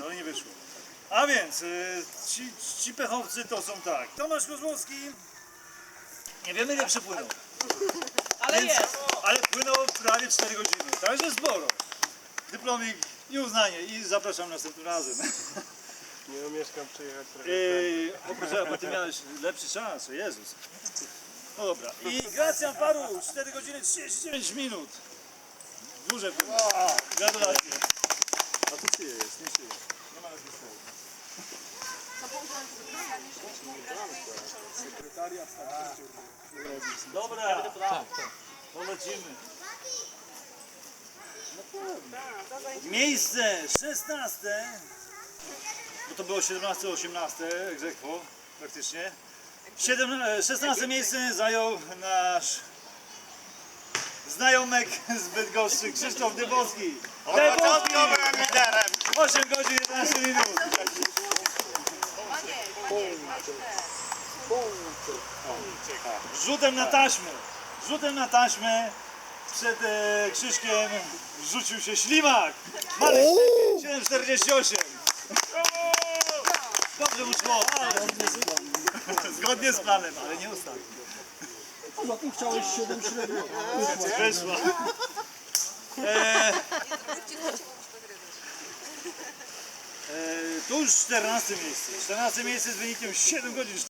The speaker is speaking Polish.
ale nie wyszło. A więc, y, ci, ci pechowcy to są tak. Tomasz Kozłowski, nie wiemy ile przypłynął. Ale Więc, jest. ale płynął prawie 4 godziny, także sporo. Dyplomik i uznanie i zapraszam następnym razem. Nie omieszkam przyjechać trochę. Yy, oprócz bo ty miałeś lepszy czas, o Jezus. No dobra. I Gracjan Paru, 4 godziny 39 minut. Duże płynie. Gratulacje. A ty jest, nie ty. Nie ma nazwiska. Dobra, to. Miejsce 16. Bo to było 17-18 egzekwo praktycznie. 7, 16 miejsce zajął nasz znajomek z Bydgoszczy Krzysztof Dybowski. Dybowski! byłem liderem. 8 godzin 11 minut. Rzutem na taśmę. Rzutem na taśmę przed e, Krzyśkiem rzucił się ślimak. Marek 748. Dobrze mu szło, ale zgodnie z planem, ale nie ostatnio. Poza tym chciałeś 7 średnio. Wyszła. E, e, tu już 14 miejsce. 14 miejsce z wynikiem 7 godzin